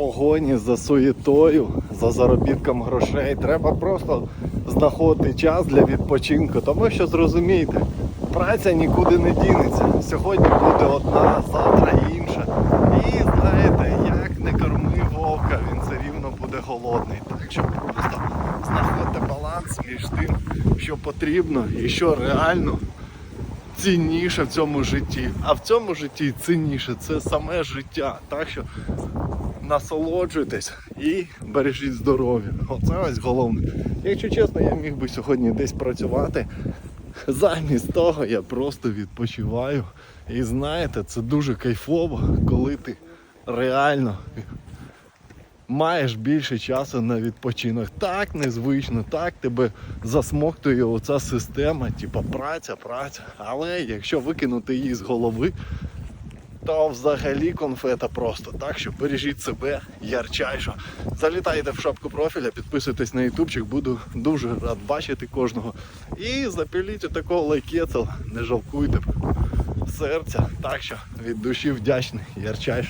погоні за суєтою, за заробітком грошей. Треба просто знаходити час для відпочинку, тому що зрозумійте, праця нікуди не дінеться. Сьогодні буде одна, завтра інша. І знаєте, як не корми вовка, він все рівно буде голодний. Так що просто знаходьте баланс між тим, що потрібно і що реально цінніше в цьому житті. А в цьому житті цінніше це саме життя. Так що насолоджуйтесь і бережіть здоров'я. Оце ось головне. Якщо чесно, я міг би сьогодні десь працювати. Замість того я просто відпочиваю. І знаєте, це дуже кайфово, коли ти реально маєш більше часу на відпочинок. Так незвично, так тебе засмоктує оця система, типа праця, праця. Але якщо викинути її з голови, то взагалі конфета просто. Так що бережіть себе ярчайшо. Залітайте в шапку профіля, підписуйтесь на ютубчик, буду дуже рад бачити кожного. І запіліть такого лайкецел, не жалкуйте серця. Так що від душі вдячний, ярчайшо.